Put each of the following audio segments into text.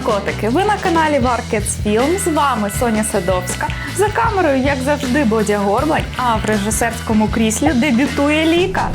кінокотики! Ви на каналі Варкетс Філм. З вами Соня Садовська. За камерою, як завжди, Бодя Горбань, а в режисерському кріслі дебютує Ліка.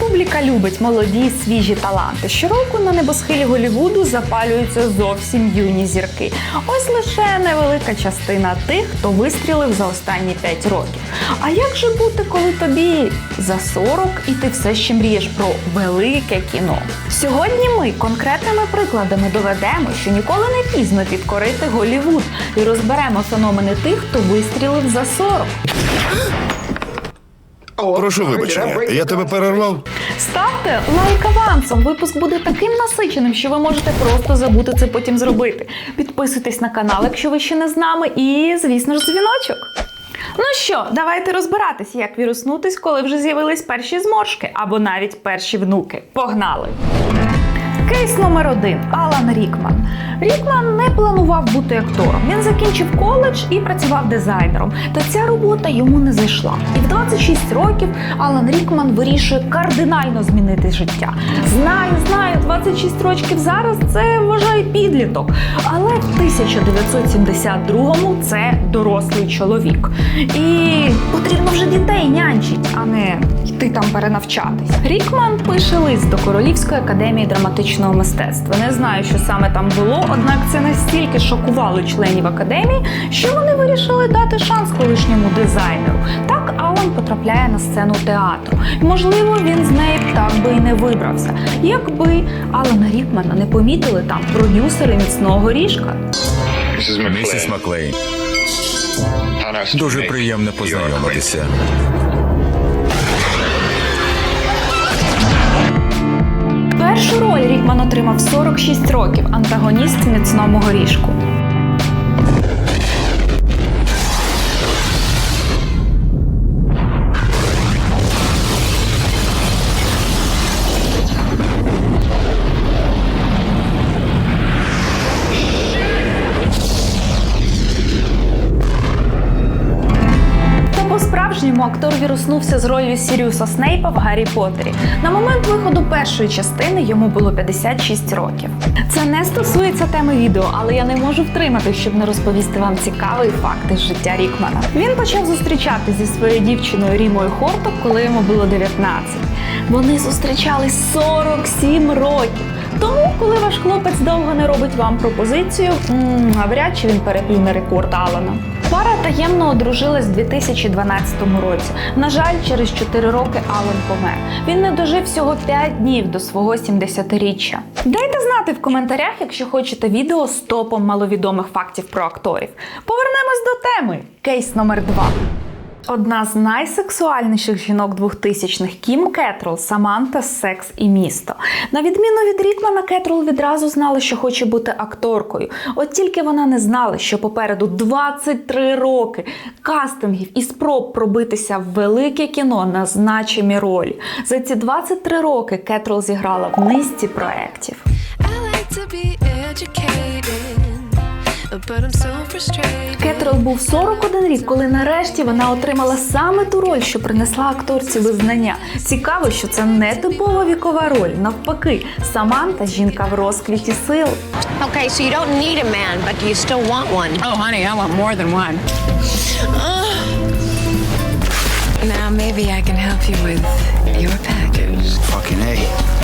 Публіка любить молоді свіжі таланти. Щороку на небосхилі Голівуду запалюються зовсім юні зірки. Ось лише невелика частина тих, хто вистрілив за останні 5 років. А як же бути, коли тобі за 40 і ти все ще мрієш про велике кіно? Сьогодні ми конкретними прикладами доведемо, що ніколи не пізно підкорити Голівуд і розберемо феномени тих, хто вистрілив за 40. Прошу вибачення, я тебе перервав. Ставте лайк авансом. Випуск буде таким насиченим, що ви можете просто забути це потім зробити. Підписуйтесь на канал, якщо ви ще не з нами, і, звісно ж, дзвіночок. Ну що, давайте розбиратися, як віруснутись, коли вже з'явились перші зморшки або навіть перші внуки. Погнали! Кейс номер один Алан Рікман. Рікман не планував бути актором. Він закінчив коледж і працював дизайнером. Та ця робота йому не зайшла. І в 26 років Алан Рікман вирішує кардинально змінити життя. Знаю, знаю, 26 років зараз це вважає підліток. Але в 1972-му це дорослий чоловік. І потрібно вже дітей нянчить, а не йти там перенавчатись. Рікман пише лист до Королівської академії драматичного мистецтва. Не знаю, що саме там було, однак це настільки шокувало членів академії, що вони вирішили дати шанс колишньому дизайнеру. Так Алан потрапляє на сцену театру. Можливо, він з неї так би і не вибрався, якби Алана Рікмана не помітили там продюсери міцного ріжка. Місіс Маклейн, дуже приємно познайомитися. Першу роль Рікман отримав в 46 років антагоніст міцному горішку. Актор віруснувся з ролью Сіріуса Снейпа в Гаррі Поттері. На момент виходу першої частини йому було 56 років. Це не стосується теми відео, але я не можу втримати, щоб не розповісти вам цікавий факт із життя Рікмана. Він почав зустрічатися зі своєю дівчиною Рімою Хорток, коли йому було 19. Вони зустрічались 47 років. Тому, коли ваш хлопець довго не робить вам пропозицію, навряд чи він переплюне рекорд Алана. Пара таємно одружилась у 2012 році. На жаль, через 4 роки Алан помер. Він не дожив всього 5 днів до свого 70-річчя. Дайте знати в коментарях, якщо хочете відео з топом маловідомих фактів про акторів. Повернемось до теми. Кейс номер 2. Одна з найсексуальніших жінок 2000-х Кім Кетрол, Саманта, Секс і місто. На відміну від Рікмана, Кетрол відразу знала, що хоче бути акторкою. От тільки вона не знала, що попереду 23 роки кастингів і спроб пробитися в велике кіно на значимі ролі. За ці 23 роки Кетрол зіграла в низці проєктів. I like to be educated, frustrated. Був 41 рік, коли нарешті вона отримала саме ту роль, що принесла акторці визнання. Цікаво, що це не типова вікова роль. Навпаки, Саманта жінка в розквіті сил. Okay, so you don't need a man, but you still want one? Oh, honey, I want more than one. Now maybe I can help you with your package. Fucking A.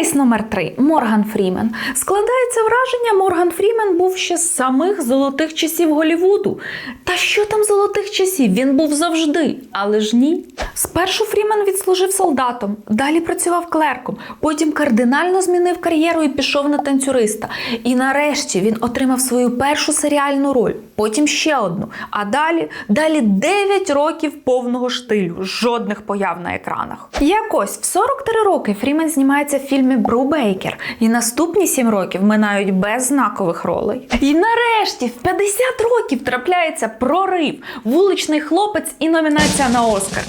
Кейс номер 3 Морган Фрімен. Складається враження, Морган Фрімен був ще з самих золотих часів Голівуду. Та що там золотих часів? Він був завжди, але ж ні. Спершу Фрімен відслужив солдатом, далі працював клерком, потім кардинально змінив кар'єру і пішов на танцюриста. І нарешті він отримав свою першу серіальну роль, потім ще одну. А далі, далі 9 років повного штилю, жодних появ на екранах. Якось в 43 роки Фрімен знімається в фільмі Брубейкер, і наступні 7 років минають без знакових ролей. І нарешті в 50 років трапляється прорив, вуличний хлопець і номінація на Оскар.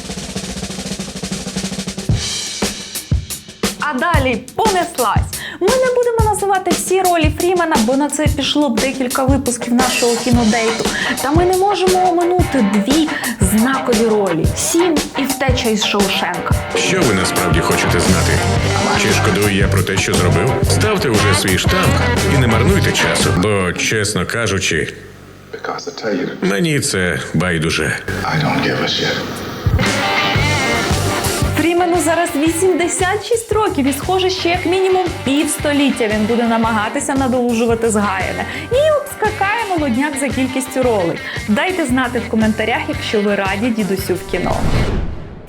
А далі понеслась. Ми не будемо називати всі ролі Фрімена, бо на це пішло б декілька випусків нашого кінодейту. Та ми не можемо оминути дві знакові ролі: сім і втеча із Шоушенка. Що ви насправді хочете знати? Чи шкодую я про те, що зробив? Ставте уже свій штамп і не марнуйте часу, бо, чесно кажучи, мені це байдуже. I don't give a shit. Фрімену зараз 86 років, і схоже, ще як мінімум півстоліття він буде намагатися надолужувати згаяне. І обскакає молодняк за кількістю ролей. Дайте знати в коментарях, якщо ви раді дідусю в кіно.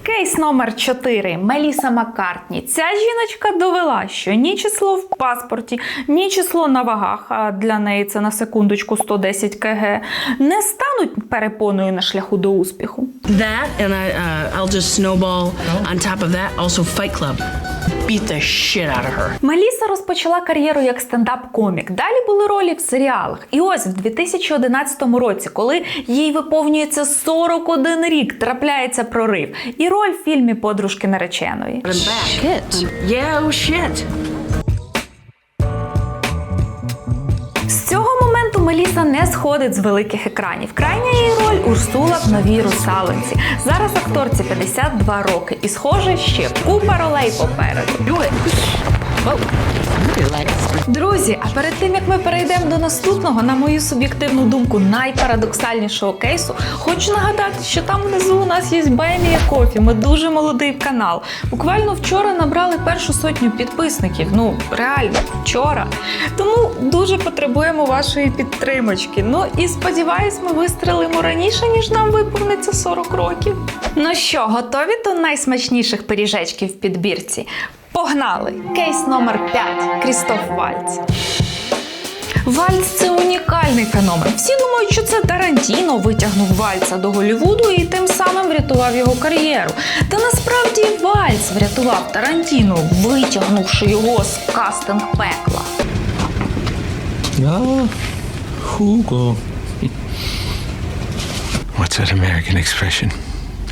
Кейс номер 4. Меліса Маккартні. Ця жіночка довела, що ні число в паспорті, ні число на вагах, а для неї це на секундочку 110 кг, не стануть перепоною на шляху до успіху. That and I, uh, I'll just snowball. On top of that, also Fight Club. Beat the shit out of her. Меліса розпочала кар'єру як стендап-комік. Далі були ролі в серіалах. І ось в 2011 році, коли їй виповнюється 41 рік, трапляється прорив. І роль в фільмі Подружки нареченої. I'm back. Shit. Yeah, oh shit. Меліса не сходить з великих екранів. Крайня її роль Урсула в новій русалонці. Зараз акторці 52 роки, і схоже, ще купа ролей попереду. Whoa. Друзі, а перед тим як ми перейдемо до наступного, на мою суб'єктивну думку, найпарадоксальнішого кейсу, хочу нагадати, що там внизу у нас є Баймія Кофі. Ми дуже молодий канал. Буквально вчора набрали першу сотню підписників. Ну реально, вчора. Тому дуже потребуємо вашої підтримочки. Ну і сподіваюсь, ми вистрелимо раніше, ніж нам виповниться 40 років. Ну що, готові до найсмачніших пиріжечків в підбірці? Погнали! Кейс номер 5. Крістоф Вальц. Вальц це унікальний феномен. Всі думають, що це Тарантіно витягнув Вальца до Голлівуду і тим самим врятував його кар'єру. Та насправді Вальц врятував Тарантіно, витягнувши його з кастинг пекла. Ah, Hugo. What's that American expression?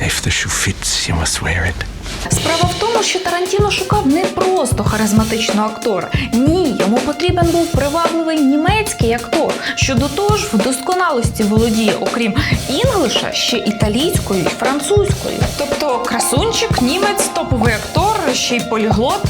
If the shoe fits, you must wear it. Справа в тому, що Тарантіно шукав не просто харизматичного актора. Ні, йому потрібен був привабливий німецький актор, що до того ж в досконалості володіє, окрім інглиша, ще італійською і французькою. Тобто красунчик, німець, топовий актор, ще й поліглот.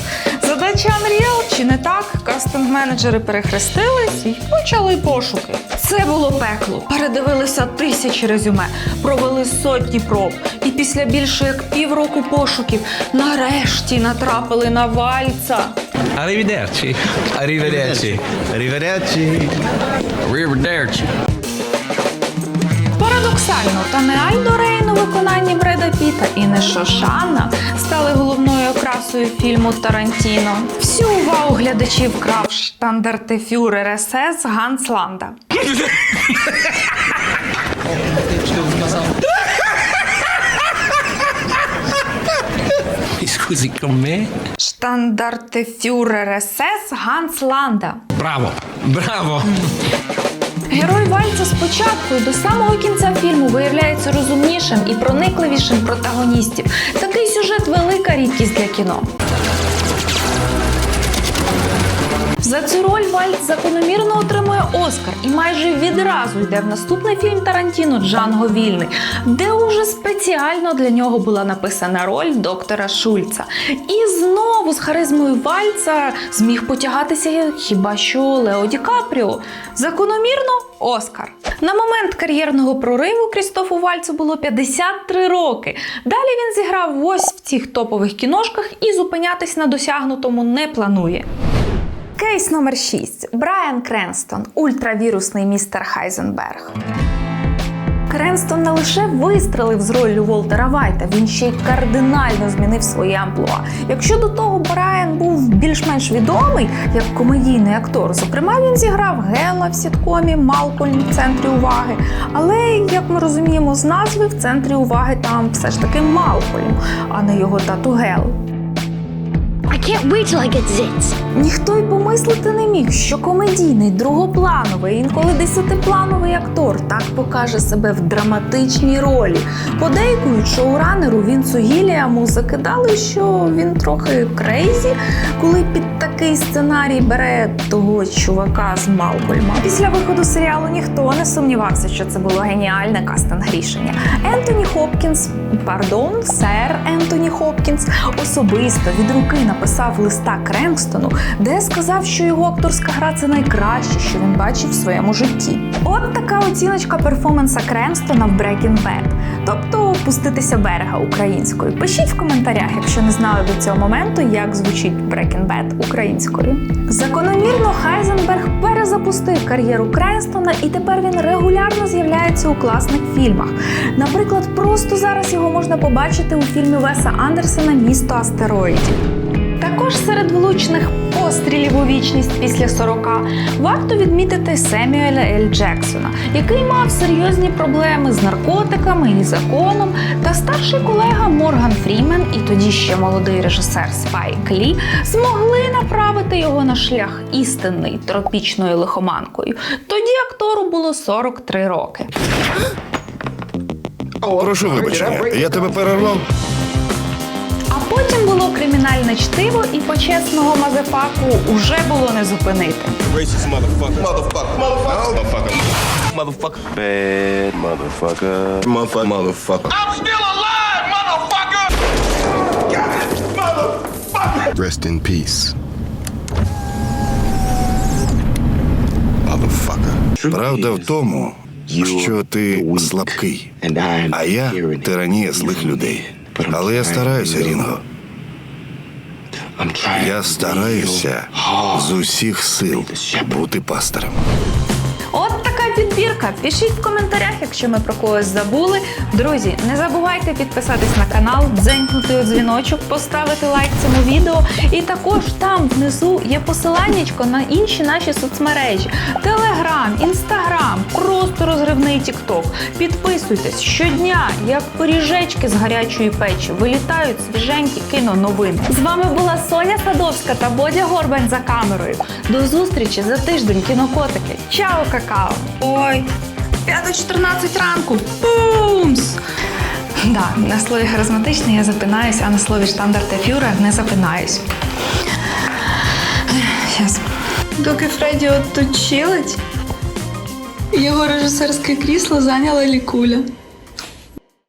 Задача Unreal, чи не так? Кастинг-менеджери перехрестились і почали пошуки. Це було пекло. Передивилися тисячі резюме, провели сотні проб. І після більше як півроку пошуків нарешті натрапили на вальца. Arrivederci. Arrivederci. Arrivederci. Arrivederci. Парадоксально, та не Альдо Рейн у виконанні Бреда Піта і не Шошана стали головною окрасою фільму Тарантіно. Всю увагу глядачів крав штандартефюрер СС Ганс Ланда. Штандартефюрер СС Ганс Ланда. Bravo. Bravo. Герой Вальца спочатку до самого кінця фільму виявляється розумнішим і проникливішим протагоністів. Такий сюжет велика рідкість для кіно. За цю роль Вальц закономірно отримує Оскар і майже відразу йде в наступний фільм Тарантіно Джанго Вільний, де уже спеціально для нього була написана роль доктора Шульца. І знову з харизмою Вальца зміг потягатися хіба що Лео Ді Капріо. Закономірно Оскар. На момент кар'єрного прориву Крістофу Вальцу було 53 роки. Далі він зіграв ось в цих топових кіношках і зупинятись на досягнутому не планує. Кейс номер 6. Брайан Кренстон, ультравірусний містер Хайзенберг. Кренстон не лише вистрелив з роллю Волтера Вайта, він ще й кардинально змінив своє амплуа. Якщо до того Брайан був більш-менш відомий як комедійний актор, зокрема він зіграв Гела в сіткомі Малкольм в центрі уваги. Але як ми розуміємо з назви, в центрі уваги там все ж таки Малкольм, а не його тату Гел. Can't wait till I get zits. Ніхто й помислити не міг, що комедійний, другоплановий, інколи десятиплановий актор так покаже себе в драматичній ролі. Подейкують шоуранеру Вінсу Гіліаму закидали, що він трохи крейзі, коли під такий сценарій бере того чувака з Малкольма. Після виходу серіалу ніхто не сумнівався, що це було геніальне кастинг рішення. Ентоні Хопкінс, пардон, сер Ентоні Хопкінс особисто від руки написав листа Кренкстону, де сказав, що його акторська гра це найкраще, що він бачив в своєму житті. От така оціночка перформанса Кренстона в Breaking Bad. Тобто пуститися берега українською. Пишіть в коментарях, якщо не знали до цього моменту, як звучить Breaking Bad українською. Закономірно Хайзенберг перезапустив кар'єру Кренстона, і тепер він регулярно з'являється у класних фільмах. Наприклад, просто зараз його можна побачити у фільмі Веса Андерсена Місто астероїдів. Також серед влучних пострілів у вічність після 40 варто відмітити Семюеля Ель Джексона, який мав серйозні проблеми з наркотиками і законом, та старший колега Морган Фрімен і тоді ще молодий режисер Спайк Лі змогли направити його на шлях істинний тропічною лихоманкою. Тоді актору було 43 роки. Прошу вибачення, я тебе перервав. Потім було кримінальне чтиво, і почесного мазефаку уже було не зупинити. Bad motherfucker. Motherfucker. Motherfucker. I'm still alive, motherfucker! Motherfucker! Rest in peace. Motherfucker. Правда в тому, що ти слабкий, а я тиранія злих людей. Але я стараюся, Рінго. Я стараюся з усіх сил бути пастирем. От така підбірка. Пишіть в коментарях, якщо ми про когось забули. Друзі, не забувайте підписатись на канал, дзенькнути у дзвіночок, поставити лайк цьому відео. І також там внизу є посиланнячко на інші наші соцмережі: Телеграм, Інстаграм, просто розривний Тікток. Підписуйтесь щодня, як поріжечки з гарячої печі. Вилітають свіженькі кіноновини. З вами була Соня Садовська та Бодя Горбань за камерою. До зустрічі за тиждень, кінокотики. Чао, какао! Ой, 5.14 ранку. Бумс! Да, на слові харизматичний я запинаюсь, а на слові штандарт та фюрер не запинаюсь. Щас. Доки Фредді от чилить, його режисерське крісло зайняла лікуля.